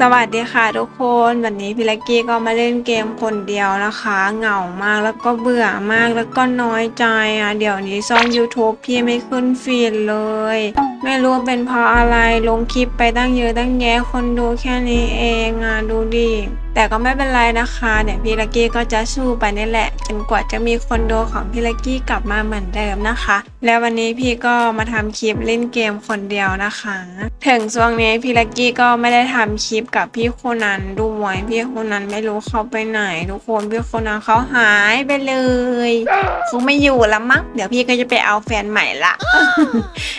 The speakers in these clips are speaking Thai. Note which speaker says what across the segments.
Speaker 1: สวัสดีค่ะทุกคนวันนี้พี่ลักกี้ก็มาเล่นเกมคนเดียวนะคะ เหงามากแล้วก็เบื่อมากแล้วก็น้อยใจอะเดี๋ยวนี้ซ่อน YouTube พี่ไม่ขึ้นฟีดเลย ไม่รู้เป็นเพราะอะไรลงคลิปไปตั้งเยอะตั้งแยะคนดูแค่นี้เองอะดูดิ แต่ก็ไม่เป็นไรนะคะเดี๋ยพี่ลักกี้ก็จะสู้ไปนี่แหละจนกว่าจะมีคนโดของพี่ลักกี้กลับมาเหมือนเดิมนะคะ แล้ววันนี้พี่ก็มาทำคลิปเล่นเกมคนเดียวนะคะ ถึงช่วงนี้พี่ลักกี้ก็ไม่ได้ทำคลิปกับพี่คนนั้นด้วยพี่คนนั้นไม่รู้เขาไปไหนทุกคนพี่คนนั้นเขาหายไปเลยคงไม่อยู่แล้วมั้งเดี๋ยวพี่ก็จะไปเอาแฟนใหม่ละ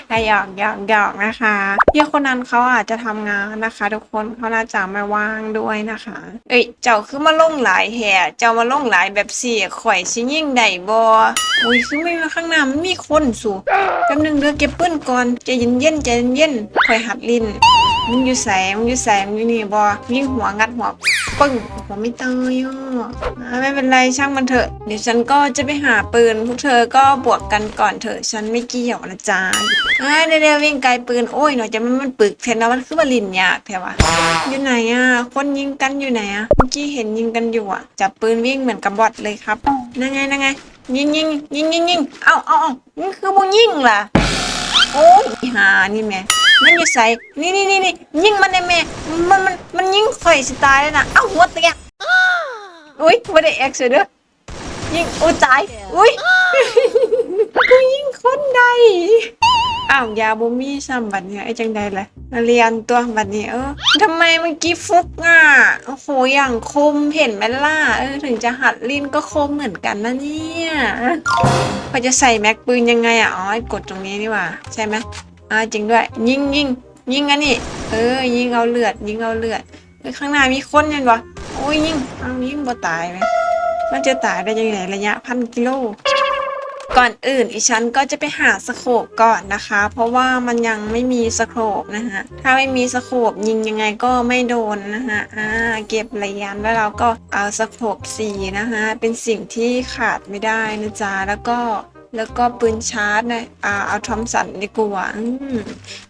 Speaker 1: ก็หยอกหยอกหยอกนะคะพี่คนนั้นเขาอาจจะทำงานนะคะ ทุกคนเขาน่าจะไม่ว่างด้วยนะคะเอ้ย เจ้าคือมาลงหลายแห่เจ้ามาลงหลายแบบสี่ข่อยสิยิ่งได้บ่อุ้ยคือไม่มีข้างหน้ามันมีคนสู่แป๊บนึงเด้อเก็บปืนก่อนใจเย็นเย็นๆใจเย็นๆข่อยหัดลิ้น มึงอยู่ใส่มึงอยู่ใส่มึงอยู่นี่บ่ยิงหัวงัดหัวปึ้งหัวไม่ตายอะอ่าไม่เป็นไรช่างมันเถอะ เดี๋ยวฉันก็จะไปหาปืนพวกเธอก็บวกกันก่อนเถอะฉันไม่เกี่ยวนะจ๊ะอ่าเดี๋ยวๆวิ่งไกลปืนโอ้ยหน่อยจะมันมันปึกเทนนะมันคือว่าลินยากแถวะอยู่ไหนอะคนยิงกันอยู่ไหนอะเมื่อกี้เห็นยิงกันอยู่อะจับปืนวิ่งเหมือนกับบอทเลยครับนั่นไงนั่นไงยิงยิงยิงยิงยิงเอาเอาเอานี่คือมึงยิงล่ะโอ้ยหานี่แม่ มันอยู่ใส่นี่นี่นี่นี่ยิงมันได้แม่มันมันมันยิงข่อยสิตายเลยนะเอ้าหัวแตกอุ้ยไม่ได้แอคเสียเด้อยิงโอ้ยตายอุ้ยกูยิงคนใดอ้าวยาบ่มีซ้ำบัดเนี่ยไอ้จังใดล่ะเรียนตัวบัดนี้เออทำไมเมื่อกี้ฟุกอะโอ้โหอย่างคมเห็นไหมล่ะเออถึงจะหัดลิ้นก็คมเหมือนกันนะเนี่ยเขาจะใส่แม็กปืนยังไงอะอ๋อกดตรงนี้นี่หว่าใช่ไหม อ่าจริงด้วย ยิงยิงยิงอันนี้เออ ยิงเอาเลือด ยิงเอาเลือดเฮ้ยข้างหน้ามีคนยังวะโอ้ยยิงเอายิงบ่ตายไหมมันจะตายได้ยังไงระยะพันกิโลก่อนอื่นอีฉันก็จะไปหาสโคปก่อนนะคะ เพราะว่ามันยังไม่มีสโคปนะฮะถ้าไม่มีสโคปยิงยังไงก็ไม่โดนนะฮะอ่าเก็บระยะแล้วเราก็เอาสโคปสีนะฮะเป็นสิ่งที่ขาดไม่ได้นะจ๊ะแล้วก็ แล้วก็ปืนชาร์จนะอ่าเอาทอมสันดีกว่าอืม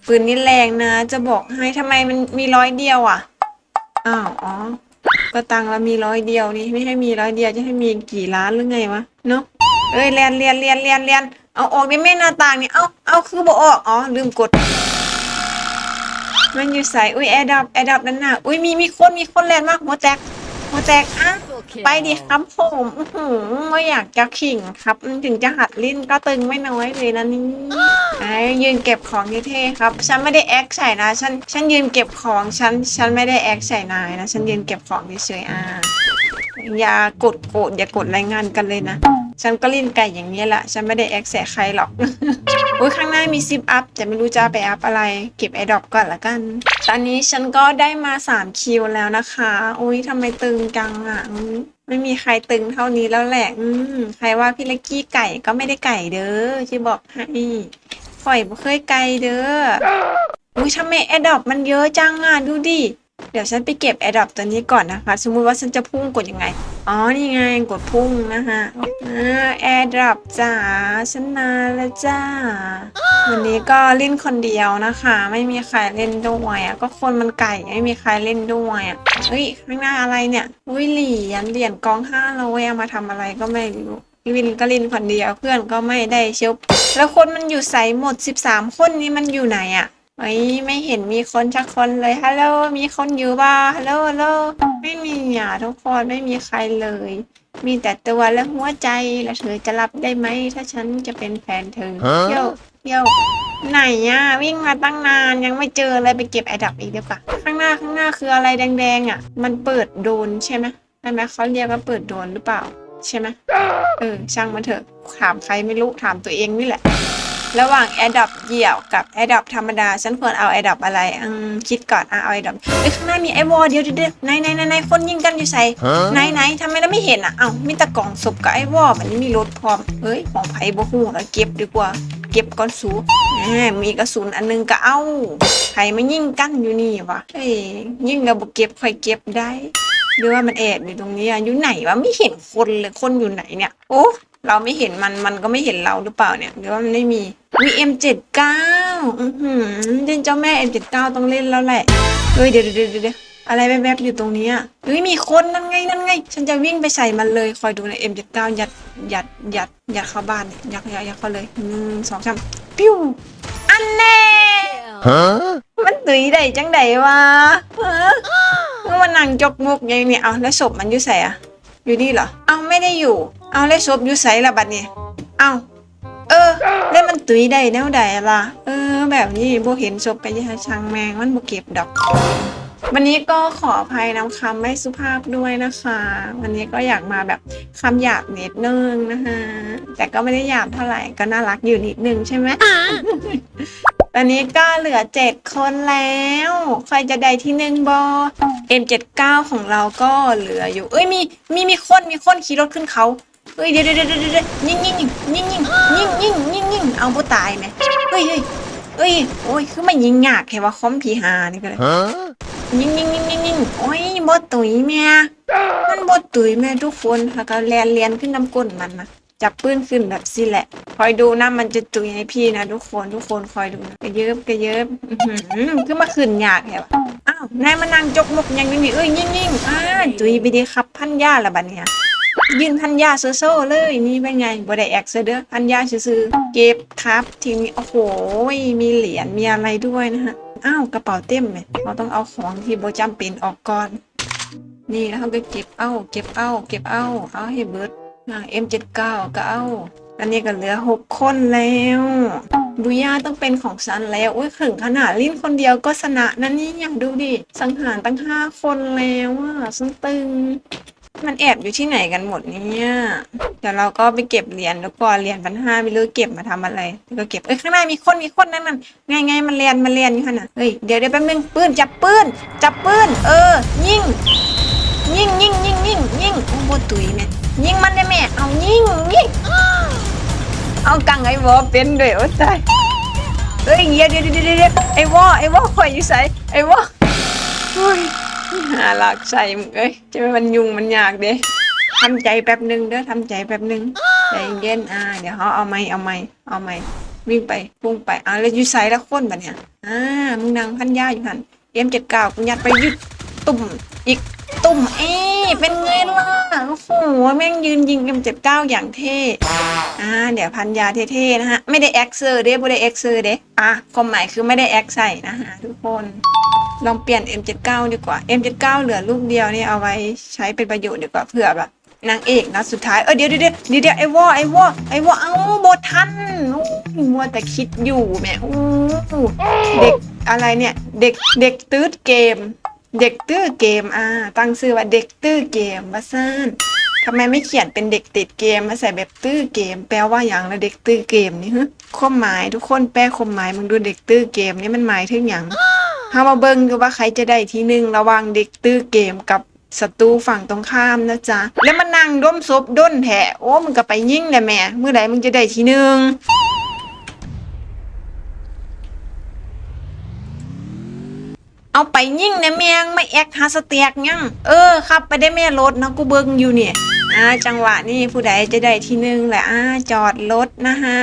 Speaker 1: ปืนนี่แรงนะ จะบอกให้ทำไมมันมีร้อยเดียวอะ อ้าว อ๋อ ก็ตังเรามีร้อยเดียวนี่ไม่ให้มีร้อยเดียวจะให้มีกี่ล้านหรือไงวะ เนาะเอ้ยเรียนเรียนเรียนเรียนเรียนเอาออกได้แม่หน้าต่างนี่ เอาเอาคือบ่ออก อ๋อ ลืมกด มันอยู่ใส่อุ้ยแอร์ดับแอร์ดับนั่นน่ะ อุ้ยมีมีคนมีคนแลนมากหัวแตก หัวแตกอะไปดิครับผมหือไม่อยากจะขิงครับ ถึงจะหัดลิ้นก็ตึงไม่น้อยเลยนะนี่ไอ้ยืนเก็บของเท่ๆครับ ฉันไม่ได้แอคใส่นะ ฉัน ฉันยืนเก็บของ ฉัน ฉันไม่ได้แอคใส่นายนะ ฉันยืนเก็บของเฉยๆอะอย่ากดโกรธอย่ากดรายงานกันเลยนะ ฉันก็ลิ้นไก่อย่างนี้แหละ ฉันไม่ได้แอคแสใครหรอก อุ้ยข้างหน้ามีซิปอัพแต่ไม่รู้จะไปอัพอะไร เก็บไอดอปก่อนละกัน ตอนนี้ฉันก็ได้มา 3 คิวแล้วนะคะ อุ้ยทำไมตึงจังอะ ไม่มีใครตึงเท่านี้แล้วแหละ อืมใครว่าพี่เล็กกี้ไก่ก็ไม่ได้ไก่เด้อที่บอกให้ข่อยบ่เคยไก่เด้ออุ้ยทำไมแอดอปมันเยอะจังอะ ดูดิ เดี๋ยวฉันไปเก็บแอดดอปตัวนี้ก่อนนะคะ สมมุติว่าฉันจะพุ่งกดยังไง อ๋อ นี่ไงกดพุ่งนะคะอแอร์ดรอปจ้าฉันมาแล้วจ้า วันนี้ก็เล่นคนเดียวนะคะ ไม่มีใครเล่นด้วยอะ ก็คนมันไก่ไม่มีใครเล่นด้วยอะเฮ้ยข้างหน้าอะไรเนี่ย อุ้ยเหรียญเหรียญกองห้าเร้อยเอามาทำอะไรก็ไม่รู้วินก็เล่นคนเดียวเพื่อนก็ไม่ได้เชียวแล้วคนมันอยู่ใสหมด 13 คนนี้มันอยู่ไหนอะ เฮ้ยไม่เห็นมีคนชักคนเลยฮัลโหลมีคนอยู่บ้าฮัลโหลฮัลโหลไม่มีอะทุกคนไม่มีใครเลย มีแต่ตัวและหัวใจแล้วเธอจะรับได้ไหมถ้าฉันจะเป็นแฟนเธอ
Speaker 2: Huh?
Speaker 1: โยกโยกไหนอะวิ่งมาตั้งนานยังไม่เจอเลยไปเก็บไอดับอีกเดี๋ยวปะข้างหน้าข้างหน้าคืออะไรแดงๆอะ มันเปิดโดนใช่ไหมใช่ไหมเขาเรียกว่าเปิดโดนหรือเปล่า ใช่ไหมเออช่างมันเถอะถามใครไม่รู้ถามตัวเองนี่แหละ ระหว่าง a อ o p เหยี่ยวกับ a อ o p ธรรมดา ฉันควรเอา a อ o p อะไรอืมคิดก่อนอะเอา a อ o p เอ้ยข้างหน้ามีไอวอลเดี๋ยวเดี๋ยวเดี๋ยวไหนไหนไหนไหนคนยิงกันอยู่ใส่
Speaker 2: Huh?
Speaker 1: ไหนไหนทำไมเราไม่เห็นอะเอ้ามีแตะกล่องศพกับไอ้วอลมันมีรถพร้อมเฮ้ยของไผ่บ่ฮู้แล้วเก็บดีกว่า เก็บก่อนสูแหมมีกระสุนอันนึงก็เอาไผ่มายิงกันอยู่นี่วะเฮ้ยยิงแล้วบ่เก็บค่อยเก็บได้หรือว่ามันแอบอยู่ตรงนี้อะอยู่ไหนวะไม่เห็นคนเลยคนอยู่ไหนเนี่ยโอ้ เราไม่เห็นมันมันก็ไม่เห็นเราหรือเปล่าเนี่ยหรือว่ามันไม่มีวีเอ็มเจ็ดเก้าอือหือเล่นเจ้าแม่เอ็มเจ็ดเก้าต้องเล่นแล้วแหละเฮ้ยเดี๋ยวเดี๋ยวเดี๋ยวเดี๋ยวอะไรแวบๆอยู่ตรงเนี้ยเฮ้ยมีคนนั่นไงนั่นไง ฉันจะวิ่งไปใส่มันเลยคอยดูใน M79 ยัดยัดยัดยัดเข้าบ้านเนี่ยยัดยัดยัดเข้าเลยหนึ่งสองสามปิ้วอันแน่
Speaker 2: Huh?
Speaker 1: มันตุยได้จังไดวะฮะมันนั่งจกมุกอย่างนี้เอาแล้วศพมันอยู่ใส่อะอยู่นี่เหรอเอาไม่ได้อยู่ เอาแล้วศพอยู่ใส่ละบัดนี้เอาเออ แล้วมันตุยได้แนวใดล่ะ เออ แบบนี้บ่เห็นศพกันยาช่างแมงมันบ่เก็บดอก วันนี้ก็ขออภัยนำคำไม่สุภาพด้วยนะคะ วันนี้ก็อยากมาแบบคำหยาบนิดนึงนะคะแต่ก็ไม่ได้หยาบเท่าไหร่ก็น่ารักอยู่นิดนึงใช่ไหมตอนนี้ก็เหลือเจ็ดคนแล้ว ใครจะได้ที่หนึ่งบอ M79 ของเราก็เหลืออยู่ เอ้ยมีมีมีคนมีคนขี่รถขึ้นเขา เอ้ยเดี๋ยวเดี๋ยวเดี๋ยวเดี๋ยวยิงยิงยิงยิงยิงยิงยิงยิงยิงเอาผู้ตายไหมเฮ้ยเฮ้ยเอ้ยโอ้ยคือมันยิงยากแค่ว่าคอมพีหานี่ก็เลย
Speaker 2: Huh?
Speaker 1: ยิงยิงยิงยิงยิงโอ้ยบดตุยแม่มันบดตุยแม่ทุกคนแล้วก็แลนเลียนขึ้นน้ำก้นมันนะจับปืนขึ้นแบบสิแหละ คอยดูนะมันจะตุยให้พี่นะทุกคนทุกคนคอยดูนะกระเยิบกระเยิบอื้อหือคือมาขึ้นยากแฮะอ้าวนายมานั่งจกมกยังนี่เอ้ยยิงยิงอ่าตุยไปดีครับพันยาละบัดเนี่ย ยืนพันยาโซโซเลยนี่เป็นไงบ่ได้แอกเสอเด้อพันยาซื่อเก็บครับทีนี้โอ้โหมีเหรียญมีอะไรด้วยนะฮะอ้าวกระเป๋าเต็มเลยเราต้องเอาของที่โบจำเป็นออกก่อน นี่แล้วเราก็เก็บเอาเก็บเอาเก็บเอาเอาให้เบิร์ดเอ็มเจ็ดเก้าก็เอาอันนี้ก็เหลือหกคนแล้วบุย่าต้องเป็นของฉันแล้วอุ้ยถึงขนาดลิ้นคนเดียวก็ชนะนั่นนี่อย่ากดูดิสังหารตั้งห้าคนแล้วอะซึ่งตึง มันแอบอยู่ที่ไหนกันหมดเนี่ยเดี๋ยวเราก็ไปเก็บเหรียญแล้วก็เหรียญพันห้าไม่รู้เก็บมาทำอะไรก็เก็บเอ้ยข้างหน้ามีคนมีคนนั่นนั่นไงไงมันเรียนมันเรียนอยู่ขนาดเฮ้ยเดี๋ยวเดี๋ยวแป๊บนึงปืนจับปืนจับปืนเออ ยิงยิงยิงยิงยิงยิงโอ้โหตุยแม่ยิงมันได้แม่เอายิงยิงเอากังไอ้วอเป็นด้วยโอ้ตายเฮ้ยเดี๋ยวเดี๋ยวเดี๋ยวเดี๋ยวไอ้วอไอ้วอข่อยอยู่ใส่ไอ้วอโอ้ย หาหลักใส่มึงเอ้ยจะไม่มันยุ่งมันยากเด้ทำใจแป๊บหนึ่งเด้อทำใจแป๊บหนึ่งใจเย็นอ่าเดี๋ยวเขาเอาไม้เอาไม้เอาไม้วิ่งไปพุ่งไปอ่าแล้วอยู่ใส่แล้วคนแบบเนี้ยอ่ามึงนางพันยาอยู่หันเอ็มเจ็ดเก้ากูยัดไปยึดตุ่ม อีกตุ่มเอเป็นไงล่ะ โอ้โห แม่งยืนยิงกันเจ็ดเก้าอย่างเท่ อ่า เดี๋ยวพันยาเท่ๆนะฮะ ไม่ได้แอคเซอร์เด้ไม่ได้แอคเซอร์เด้อะความหมายคือไม่ได้แอคใส่นะฮะทุกคน ลองเปลี่ยน M79 ดีกว่า M79 เหลือลูกเดียวนี่เอาไว้ใช้เป็นประโยชน์ดีกว่าเผื่อแบบนางเอกนะสุดท้ายเออเดี๋ยวเดี๋ยวเดี๋ยวเดี๋ยวไอ้วอไอ้วอไอ้วอเอ้าโบทันโอ้มัวแต่คิดอยู่แม่โอ้เด็กอะไรเนี่ย เด็กเด็กตืดเกม เด็กตื้อเกมอ่าตั้งชื่อว่าเด็กตื้อเกมว่าซ่านทำไมไม่เขียนเป็นเด็กติดเกมมาใส่แบบตื้อเกม แปลว่าอย่างละเด็กตื้อเกมนี่ฮะความหมายทุกคนแปลความหมายมึงดูเด็กตื้อเกมนี่มันหมายถึงอย่างเฮามาเบิ่งดูว่าใครจะได้ที่หนึ่งระหว่างเด็กตื้อเกมกับศัตรูฝั่งตรงข้ามนะจ๊ะ แล้วมันนั่งด้มซบด้นแถโอ้มึงก็ไปยิ่งแหละแม่เมื่อไหร่มึงจะได้ที่หนึ่ง เอาไปยิ่งนะแมงไม่แอกหาสเตียกยังเออครับไปได้แม่รถนะกูเบิ่งอยู่เนี่ยอ่าจังหวะนี้ผู้ใดจะได้ที่หนึ่งแหละอ่าจอดรถนะฮะ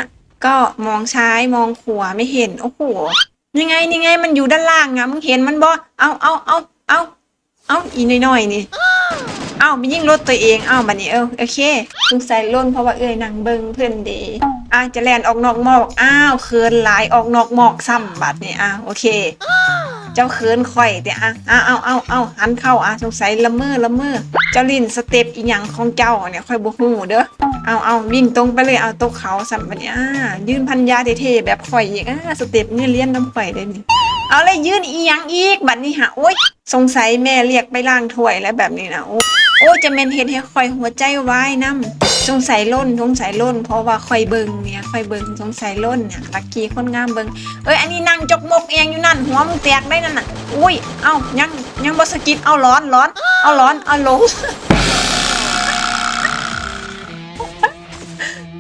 Speaker 1: ก็มองซ้ายมองขวาไม่เห็นโอ้โหยังไงนี่ไงมันอยู่ด้านล่างอะมึงเห็นมันบ่เอาเอาเอาเอาเอาอีน้อยๆนี่เอาไปยิ่งรถตัวเองเอาบัดนี้เออโอเคสงสัยล่นเพราะว่าเอ้ยนังเบิ่งเพื่อนดีอะจะแลนออกนอกหมอกอ้าวเคินหลายออกนอกหมอกซ้ำบัดนี้อะโอเค เจ้าเขินข่อยแต่อะเอาเอาเอาเอาหันเข้าอะสงสัยละเมอละเมอเจ้าลินสเต็ปอีหยังของเจ้าเนี่ยค่อยบ่ฮู้เด้อเอาเอาวิ่งตรงไปเลยเอาตกเขาสัมบัดนี้อ่ายืนพันยาเท่ๆแบบข่อยอีกอ่าสเต็ปนี่เลี้ยนน้ำข่อยได้นี่เอาเลยยืนอีหยังอีกบัดนี้ฮะโอ๊ยสงสัยแม่เรียกไปล้างถ้วยแล้วแบบนี้นะโอ้โอ้ยจะเมนเฮ็ดให้ข่อยหัวใจวายน้ำ สงสัยล่นสงสัยล่น เพราะว่าค่อยเบิงเนี่ยค่อยเบิงสงสัยล่นเนี่ยลักกี้คนงามเบิงเอ้ยอันนี้นั่งจกมกเองอยู่นั่นหัวมึงแตกได้นั่นน่ะอุ้ยเอ้ายังยังบสกิดเอาร้อนร้อนเอาร้อนเอาลง